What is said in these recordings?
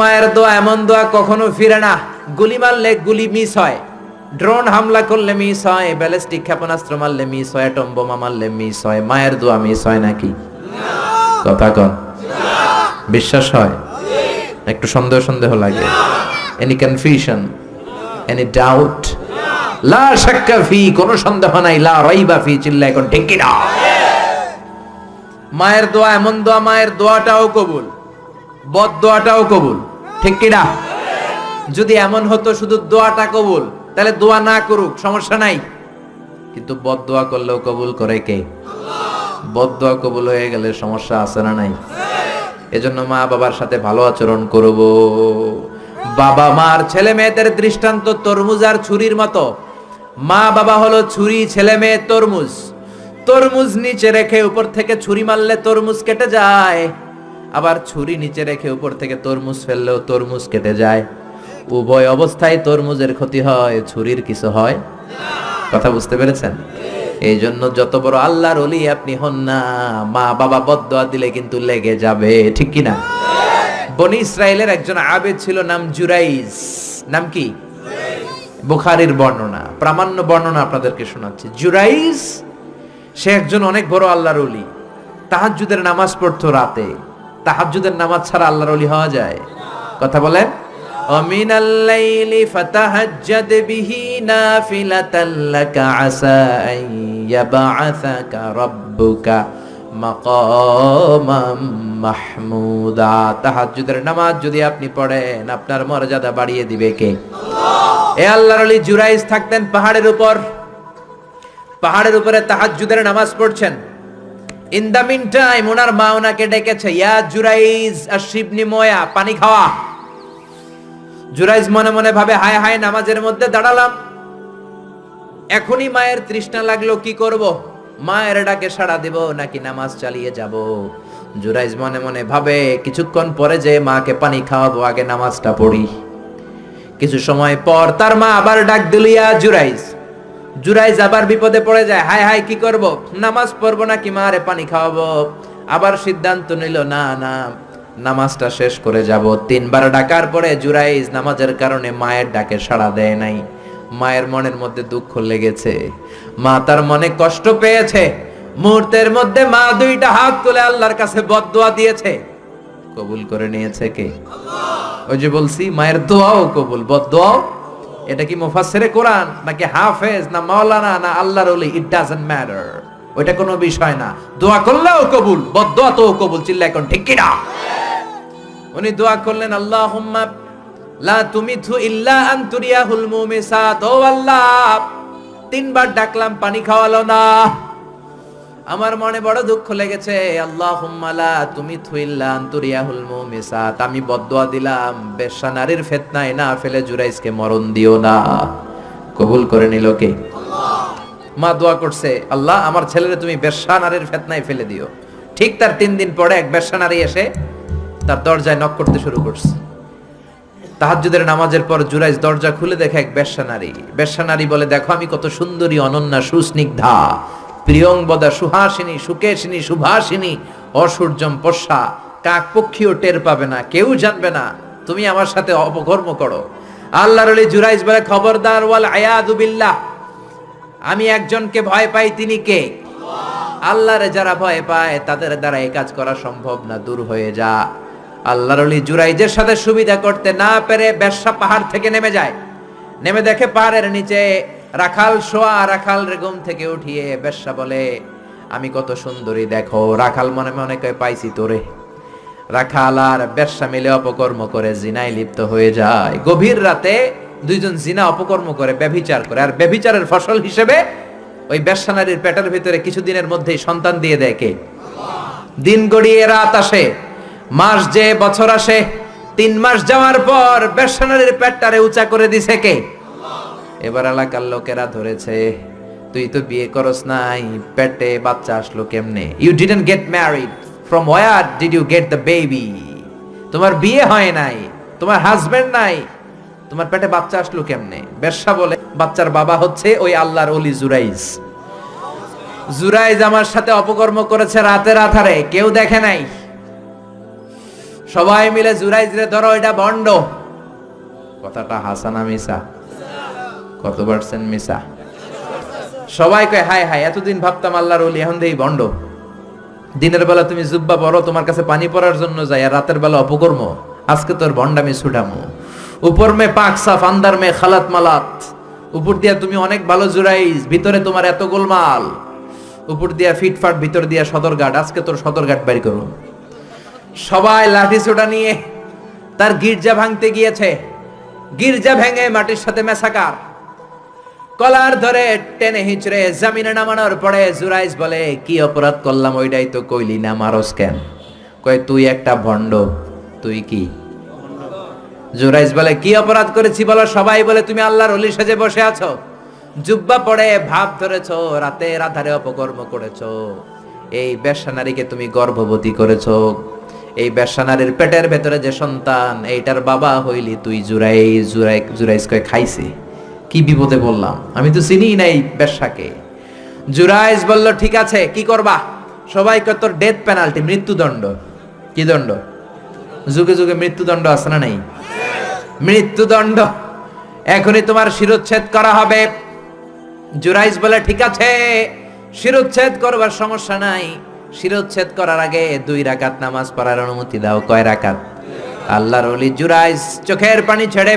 মায়ের দোয়া এমন দোয়া কখনো ফিরে না। গুলি মারলে গুলি মিস হয়। ড্রোন হামলা করলে মিস হয়, ব্যালিস্টিক ক্ষেপণাস্ত্র মারলে মিস হয়, অ্যাটম বোমা মারলে মিস হয়। মায়ের দোয়া মিস হয় নাকি? কথা কন। বিশ্বাস হয়? একটু সন্দেহ সন্দেহ লাগে। এনি কনফিউশন এনি ডাউট লা শাক্কা ফি, কোনো সন্দেহ নাই। লা রাইবা ফি চিল্লা এখন ঠিক কি না মায়ের দোয়া এমন দোয়া, মায়ের দোয়াটাও কবুল। বদ দোয়াটাও কবুল। ঠিক কি না যদি এমন হতো শুধু দোয়াটা কবুল, তাহলে দোয়া না করুক, সমস্যা নাই। কিন্তু বদ দোয়া করলেও কবুল করে কে? বদোয়া কবুল হয়ে গেলে সমস্যা আছে না নাই? এজন্য মা বাবার সাথে ভালো আচরণ করব। বাবা মার ছেলে মেয়েদের দৃষ্টান্ত তরমুজ আর ছুরির মতো। মা বাবা হলো ছুরি, ছেলে মেয়ে, তরমুজ। তরমুজ নিচে রেখে উপর থেকে ছুরি মারলে তরমুজ কেটে যায়। আবার ছুরি নিচে রেখে উপর থেকে তরমুজ ফেললেও তরমুজ কেটে যায়। উভয় অবস্থায় তরমুজের ক্ষতি হয়, ছুরির কিছু হয়। কথা বুঝতে পেরেছেন? এই জন্য যত বড় আল্লাহর অলি আপনি হন না মা বাবা বদদোয়া দিলে কিন্তু লেগে যাবে, ঠিক কি না বনি ইসরায়েলের একজন আবেদ ছিল, নাম জুরাইজ নাম কি? বুখারীর বর্ণনা। প্রামাণ্য বর্ণনা আপনাদেরকে শোনাচ্ছি। জুরাইজ সে একজন অনেক বড় আল্লাহর অলি তাহাজ্জুদের নামাজ পড়তো রাতে। তাহাজ্জুদের নামাজ ছাড়া আল্লাহর অলি হওয়া যায় কথা বলেন ومن الليل فتهجد به نافلة لك عسى أن يبعثك ربك مقاما محمودا তাহাজ্জুদের নামাজ যদি আপনি পড়েন আপনার মর্যাদা বাড়িয়ে দিবে কে এ আল্লাহর আলী জুরাইজ থাকতেন পাহাড়ের উপর পাহাড়ের উপরে তাহাজ্জুদের নামাজ পড়ছেন ইন দা মিন টাইম ওনার মা ওনাকে ডেকেছে, ইয়া জুরাইজ আশিবনি ময়া, পানি খাওয়া। জুরাইজ মনে মনে ভাবে, হায় হায়, নামাজের মধ্যে দাঁড়ালাম। এখনই মায়ের তৃষ্ণা লাগল, কি করব? মায়ের ডাকে সাড়া দেব, নাকি নামাজ চালিয়ে যাব? জুরাইজ মনে মনে ভাবে, কিছুক্ষণ পরে যে মাকে পানি খাওয়াবো, আগে নামাজটা পড়ি। কিছু সময় পর তার মা আবার ডাক দিল, ইয়া জুরাইজ জুরাইজ আবার বিপদে পড়ে যায়। হায় হায়, কি করব? নামাজ পড়ব নাকি মারে পানি খাওয়াবো? আবার সিদ্ধান্ত নিল, না না, নামাজটা শেষ করে যাব। তিনবার ডাকার পরে জুরাইজ নামাজের কারণে মায়ের ডাকে সাড়া দেয় নাই। মায়ের মনের মধ্যে দুঃখ লেগেছে। মা তার মনে কষ্ট পেয়েছে। মুহূর্তের মধ্যে মা দুইটা হাত তুলে আল্লাহর কাছে বদদোয়া দিয়েছে। কবুল করে নিয়েছে কে? ওই যে বলছি, মায়ের দোয়াও কবুল, বদদোয়াও এটা কি মুফাসসিরে কোরআন, নাকি হাফেজ, না মাওলানা, না আল্লাহর ওলি? ইট ডাজন্ট ম্যাটার ওইটা কোনো বিষয় না। দোয়া করলেও কবুল বদদোয়া তো কবুল চিল্লা এখন ঠিক কি না উনি দোয়া করলেন, আল্লাহুম্মা লা তুমিথু ইল্লা আন তুরিয়াহুল মুমিসাত। ও আল্লাহ, তিনবার ডাকলাম, পানি খাওয়ালো না। আমার মনে বড় দুঃখ লেগেছে। আল্লাহুম্মা লা তুমিথু ইল্লা আন তুরিয়াহুল মুমিসাত। আমি বদদোয়া দিলাম, বেশ্যা নারীর ফিতনায় না ফেলে জুরাইজকে মরণ দিও না। কবুল করে নিল কে? মা দোয়া করছে, আল্লাহ আমার ছেলেরে তুমি বেশ্যা নারীর ফেতনায় ফেলে দিও। ঠিক তার তিন দিন পরে এক বেশ্যা নারী এসে তার দরজায় নক করতে শুরু করছে। তাহাজ্জুদের নামাজের পর জুরাইজ দরজা খুলে দেখে এক বেশ্যা নারী। বেশ্যা নারী বলে, দেখো আমি কত সুন্দরী, অনন্যা, সুস্নিগ্ধা। প্রিয়ংবদা সুহাসিনী, সুকেশিনী, সুভাসিনী অসূর্যম পশা কাক পক্ষীও টের পাবে না, কেউ জানবে না। তুমি আমার সাথে অপকর্ম করো। আল্লাহর আলী জুরাইজ বলে, খবরদার ওয়াল আয়াদু বিল্লাহ। আমি একজনকে ভয় পাই, তিনি কে? আল্লাহরে যারা ভয় পায়, তাদের দ্বারা এই কাজ করা সম্ভব না, দূর হয়ে যা। আল্লাহর অলি জুরাইজের সাথে সুবিধা করতে না পেরে বেশ্যা পাহাড় থেকে নেমে যায়। নেমে দেখে পাহাড়ের নিচে রাখাল, শোয়া রাখাল রেগম থেকে উঠিয়ে বেশ্যা বলে, আমি কত সুন্দরী, দেখো, রাখাল মনে মনে পাইছি তোরে। রাখাল আর বেশ্যা মিলে অপকর্ম করে জিনায় লিপ্ত হয়ে যায়। গভীর রাতে দুইজন জিনা অপকর্ম করে, ব্যভিচার করে, আর ব্যভিচারের ফসল হিসেবে ওই বেশ্যা নারীর পেটের ভিতরে কিছুদিনের মধ্যেই সন্তান দিয়ে দেয় কে? দিন গড়িয়ে রাত আসে, মাস যে বছর আসে, তিন মাস যাওয়ার পর বেসনারির পেটটারে উঁচা করে দিছে কে? এবার এলাকার লোকেরা ধরেছে, তুই তো বিয়ে করস নাই, পেটে বাচ্চা আসলো কেমনে? You didn't get married from war did you get the baby তোমার বিয়ে হয় নাই, তোমার হাজবেন্ড নাই, তোমার পেটে বাচ্চা আসলো কেমনে? বেশ্যা বলে, বাচ্চার বাবা হচ্ছে ওই আল্লাহর অলি জুরাইজ। জুরাইজ আমার সাথে অপকর্ম করেছে রাতের আধারে, কেউ দেখে নাই। সবাই মিলে জুরাইজ রে ধরো, এটা বন্ড। কথাটা হাসানা মিসা কত পার্সেন্ট মিসা সবাই কয় হাই হাই এতদিন ভাবতাম আল্লাহর ওলি, এখন দেই বন্ড। দিনের বেলা তুমি জুব্বা পড়ো তোমার কাছে পানি পড়ার জন্য যাই, আর রাতের বেলা অপকর্ম। আজকে তোর ভন্ডামি ছুটামো। উপর মে পাক সাফ, আন্দার মে খালাত মালাত। উপর দিয়া তুমি অনেক ভালো জুরাইজ, ভিতরে তোমার এত গোলমাল। উপর দিয়া ফিটফাট, ভিতর দিয়া সদরঘাট, আজকে তোর সদরঘাট বাইর করো। সবাই লাঠি ছোটা নিয়ে, তার গির্জা ভাঙতে গিয়েছে। গির্জা ভেঙে মাটির সাথে মেসাকার কলার ধরে টেনে হিচড়ে জামিনে নামানোর পরে জুরাইজ বলে, কি অপরাধ করলাম ওইটাই তো কইলি না, মারস কেন? কয়, তুই একটা ভণ্ড, তুই কি? জুরাইজ বলে, কি অপরাধ করেছি বলো সবাই? বলে, তুমি আল্লাহর অলি সেজে বসে আছো। জুব্বা পড়ে, ভাব ধরেছো রাতে রাধারে অপকর্ম করেছ। এই বেশ্যা নারীকে তুমি গর্ভবতী করেছ। এই বেশ্যা নারীর পেটের ভেতরে যে সন্তান, এইটার বাবা হইলি তুই জুরাই জুরাই জুরাইজ কয়, খাইছে। কি বিপদে বললাম আমি তো চিনি নাই বেশ্যাকে জুরাইজ বলল, ঠিক আছে, কি করবা? সবাই কয়, তোর ডেথ পেনাল্টি মৃত্যুদণ্ড। কি দণ্ড? যুগে যুগে মৃত্যুদণ্ড আছে না নাই? মৃত্যুদণ্ড। এখনই তোমার শিরোচ্ছেদ করা হবে। জুরাইজ বলে, ঠিক আছে, শিরোচ্ছেদ করবার সমস্যা নাই। শিরোচ্ছেদ করার আগে দুই রাকাত নামাজ পড়ার অনুমতি দাও। কয় রাকাত? আল্লাহর ওলি জুরাইজ চোখের পানি ছেড়ে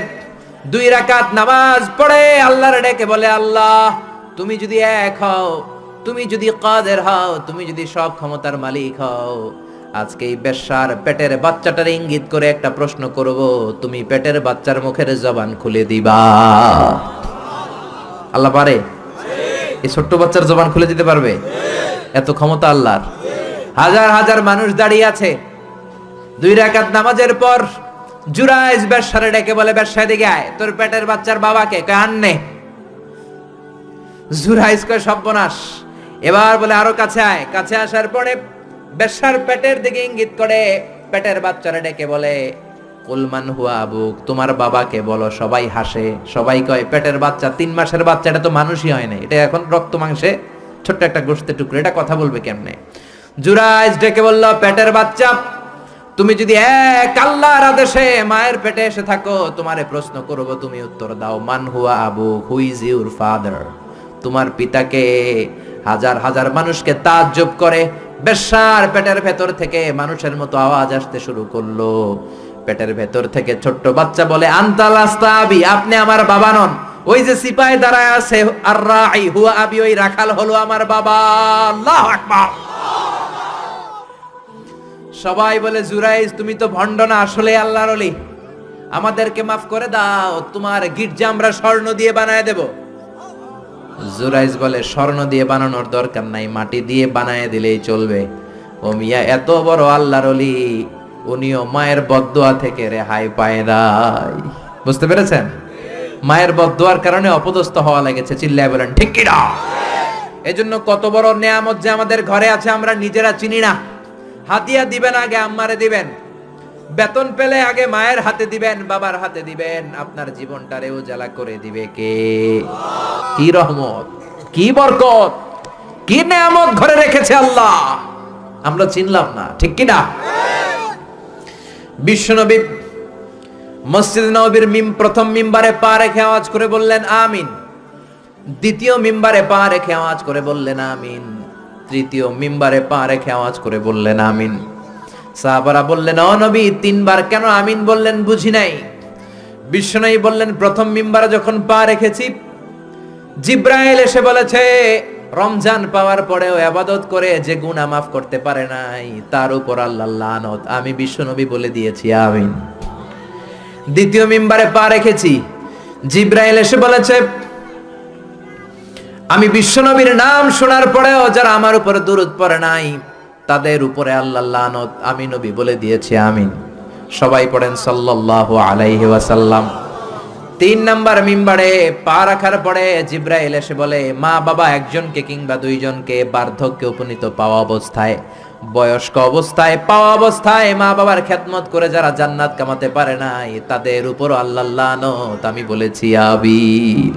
দুই রাকাত নামাজ পড়ে, আল্লাহর ডেকে বলে, আল্লাহ, তুমি যদি এক হও, তুমি যদি কাদের হও, তুমি যদি সব ক্ষমতার মালিক হও, আজকে এই বেশ্যার পেটের বাচ্চাটার ইঙ্গিত করে একটা প্রশ্ন করব, তুমি পেটের বাচ্চার মুখের জবান খুলে দিবা? আল্লাহ পারে? এই ছোট্ট বাচ্চার জবান খুলে দিতে পারবে? এত ক্ষমতা আল্লাহর। হাজার হাজার মানুষ দাঁড়িয়ে আছে। দুই রাকাত নামাজের পর জুরাইজ ব্যবসারে ডেকে বলে ব্যবসায় দিকে আয়, তোর পেটের বাচ্চার বাবাকে? কয়, আননে। জুরাইজ কয়, সর্বনাশ। এবার বলে, আরও কাছে আয়। কাছে আসার পরে বেশ্যার পেটের দিকে ইঙ্গিত করে, পেটের বাচ্চারা ডেকে বলে কুলমান হুয়া আবুক, তোমার বাবাকে বলো, সবাই হাসে। সবাই কয়, পেটের বাচ্চা, তিন মাসের বাচ্চা, এটা তো মানুষই হয় না, এটা এখন রক্ত মাংসে ছোট্ট একটা গোষ্ঠের টুকরো, এটা কথা বলবে কেমনে? জুরাইজ ডেকে বলল, পেটের বাচ্চা তুমি যদি এক আল্লাহর আদেশে মায়ের পেটে এসে থাকো, তোমারে প্রশ্ন করব, তুমি উত্তর দাও, মান হুয়া Abu who is your father তোমার পিতাকে হাজার হাজার মানুষকে তাজ্জব করে বেশার পেটের ভেতর থেকে মানুষের মতো আওয়াজ আসতে শুরু করল। পেটের ভেতর থেকে ছোট্ট বাচ্চা বলে আন্তাল আস্তাবি আপনি আমার বাবা নন। ওই যে সিপাই দাঁড়ায় আছে, আর রাই, হুয়া আবি, ওই রাখাল হলো আমার বাবা। আল্লাহু আকবার। সবাই বলে জুরাইজ তুমি তো ভণ্ড না, আসলে আল্লাহর অলি আমাদেরকে মাফ করে দাও, তোমার গির্জা আমরা স্বর্ণ দিয়ে বানায় দেব। জুরাইজ বলে, স্বর্ণ দিয়ে বানানোর দরকার নাই, মাটি দিয়ে বানায় দিলেই চলবে। ও মিয়া, এত বড় আল্লাহর অলি উনিও মায়ের বদদোয়া থেকে রেহাই পায় নাই। বুঝতে পেরেছেন? মায়ের বদদোয়ার কারণে অপদস্থ হওয়া লেগেছে, চিল্লায় বলেন, ঠিক কিনা এজন্য কত বড় নেয়ামত যে আমাদের ঘরে আছে, আমরা নিজেরা চিনি না। হাতিয়া দিবেন আগে আম্মারে দিবেন। বেতন পেলে আগে মায়ের হাতে দিবেন, বাবার হাতে দিবেন। আপনার জীবনটারে উজালা করে দিবে কে? কি রহমত, কি বরকত, কি নেয়ামত ঘরে রেখেছে আল্লাহ। আমরা চিনলাম না, ঠিক কি না বিশ্বনবী মসজিদ নবীর মিম, প্রথম মিম্বারে পা রেখে আওয়াজ করে বললেন, আমিন। দ্বিতীয় মিম্বারে পা রেখে আওয়াজ করে বললেন, আমিন। তৃতীয় মিম্বারে পা রেখে আওয়াজ করে বললেন, আমিন। সাহাবারা বললেন, ও নবী, তিনবার কেন আমিন বললেন বুঝি নাই? বিশ্বনবী বললেন, প্রথম মিম্বারে যখন পা রেখেছি, জিব্রাইল এসে বলেছে, রমজান পাওয়ার পরেও আবাদত করে যে গুনাহ মাফ করতে পারে নাই, তার উপর আল্লাহ লানত। আমি বিশ্বনবী বলে দিয়েছি, আমিন। দ্বিতীয় মিম্বারে পা রেখেছি, জিব্রাইল এসে বলেছে আমি বিশ্বনবীর নাম শোনার পরেও যারা আমার উপরে দূরত পড়ে নাই, তাদের উপরে আল্লাহ আমি নবী বলে দিয়েছি, আমিন। সবাই পড়েন সাল্লাল্লাহু আলাইহি ওয়াসাল্লাম। তিন নাম্বার মিম্বারে পা রাখার পরে জিব্রাইল এসে বলে, মা বাবা একজনকে কিংবা দুইজনকে বার্ধক্যে উপনীত পাওয়া অবস্থায়, বয়স্ক অবস্থায় পাওয়া অবস্থায় মা বাবার খেদমত করে যারা জান্নাত কামাতে পারে নাই, তাদের উপর আল্লাহ আমি বলেছি আবিন